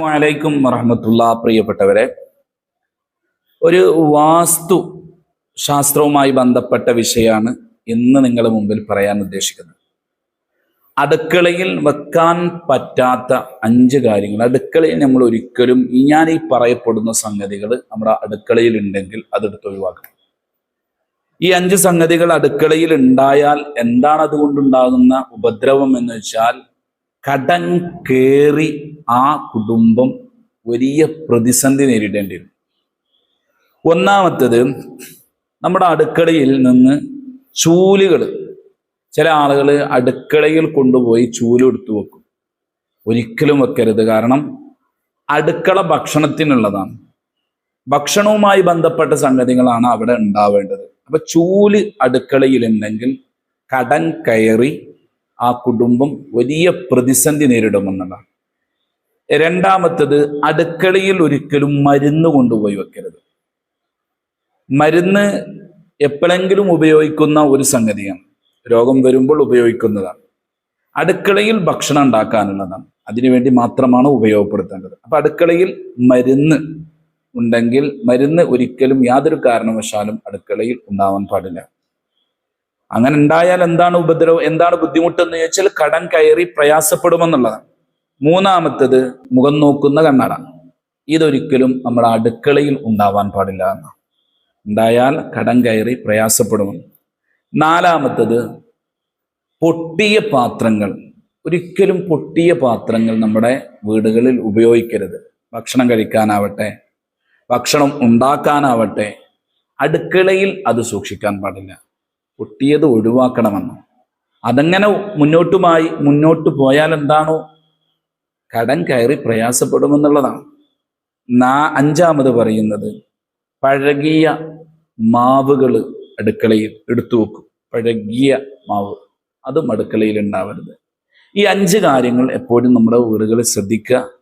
വലൈക്കും വറഹമത്തുള്ള. പ്രിയപ്പെട്ടവരെ ഒരു വാസ്തു ശാസ്ത്രവുമായി ബന്ധപ്പെട്ട വിഷയമാണ് ഇന്ന് നിങ്ങളുടെ മുമ്പിൽ പറയാൻ ഉദ്ദേശിക്കുന്നത്. അടുക്കളയിൽ വെക്കാൻ പറ്റാത്ത അഞ്ച് കാര്യങ്ങൾ. അടുക്കളയിൽ നമ്മൾ ഒരിക്കലും ഞാൻ ഈ പറയപ്പെടുന്ന സംഗതികൾ നമ്മുടെ അടുക്കളയിൽ ഉണ്ടെങ്കിൽ അതെടുത്ത് ഒഴിവാക്കണം. ഈ അഞ്ച് സംഗതികൾ അടുക്കളയിൽ ഉണ്ടായാൽ എന്താണ് അതുകൊണ്ടുണ്ടാകുന്ന ഉപദ്രവം എന്ന് വെച്ചാൽ കടം കേറി ആ കുടുംബം വലിയ പ്രതിസന്ധി നേരിടേണ്ടി വരും. ഒന്നാമത്തത് നമ്മുടെ അടുക്കളയിൽ നിന്ന് ചൂലുകൾ ചില ആളുകൾ അടുക്കളയിൽ കൊണ്ടുപോയി ചൂൽ എടുത്തു വെക്കും. ഒരിക്കലും വെക്കരുത്. കാരണം അടുക്കള ഭക്ഷണത്തിനുള്ളതാണ്. ഭക്ഷണവുമായി ബന്ധപ്പെട്ട സംഗതികളാണ് അവിടെ ഉണ്ടാവേണ്ടത്. അപ്പൊ ചൂൽ അടുക്കളയിലുണ്ടെങ്കിൽ കടൻ കയറി ആ കുടുംബം വലിയ പ്രതിസന്ധി നേരിടുമെന്നുള്ളതാണ്. രണ്ടാമത്തത് അടുക്കളയിൽ ഒരിക്കലും മരുന്ന് കൊണ്ടുപോയി വെക്കരുത്. മരുന്ന് എപ്പോഴെങ്കിലും ഉപയോഗിക്കുന്ന ഒരു സംഗതിയാണ്. രോഗം വരുമ്പോൾ ഉപയോഗിക്കുന്നതാണ്. അടുക്കളയിൽ ഭക്ഷണം ഉണ്ടാക്കാനുള്ളതാണ്. അതിനുവേണ്ടി മാത്രമാണ് ഉപയോഗപ്പെടുത്തേണ്ടത്. അപ്പൊ അടുക്കളയിൽ മരുന്ന് ഉണ്ടെങ്കിൽ മരുന്ന് ഒരിക്കലും യാതൊരു കാരണവശാലും അടുക്കളയിൽ ഉണ്ടാവാൻ പാടില്ല. അങ്ങനെ ഉണ്ടായാൽ എന്താണ് ഉപദ്രവം? എന്താണ് ബുദ്ധിമുട്ടെന്ന് ചോദിച്ചാൽ കടം കയറി പ്രയാസപ്പെടുമെന്നുള്ളതാണ്. മൂന്നാമത്തത് മുഖം നോക്കുന്ന കണ്ണട ഇതൊരിക്കലും നമ്മുടെ അടുക്കളയിൽ ഉണ്ടാവാൻ പാടില്ല എന്ന് ഉണ്ടായാൽ കടം കയറി പ്രയാസപ്പെടുമെന്ന് നാലാമത്തത് പൊട്ടിയ പാത്രങ്ങൾ. ഒരിക്കലും പൊട്ടിയ പാത്രങ്ങൾ നമ്മുടെ വീടുകളിൽ ഉപയോഗിക്കരുത്. ഭക്ഷണം കഴിക്കാനാവട്ടെ ഭക്ഷണം ഉണ്ടാക്കാനാവട്ടെ അടുക്കളയിൽ അത് സൂക്ഷിക്കാൻ പാടില്ല. പൊട്ടിയത് ഒഴിവാക്കണമെന്ന്. അതങ്ങനെ മുന്നോട്ടുമായി മുന്നോട്ട് പോയാൽ എന്താണോ? കടം കയറി പ്രയാസപ്പെടുമെന്നുള്ളതാണ്. നാ അഞ്ചാമത് പറയുന്നത് പഴകിയ മാവുകൾ അടുക്കളയിൽ എടുത്തു വെക്കും. പഴകിയ മാവ് അതും അടുക്കളയിൽ ഉണ്ടാവരുത്. ഈ അഞ്ച് കാര്യങ്ങൾ എപ്പോഴും നമ്മുടെ വീടുകളിൽ ശ്രദ്ധിക്കുക.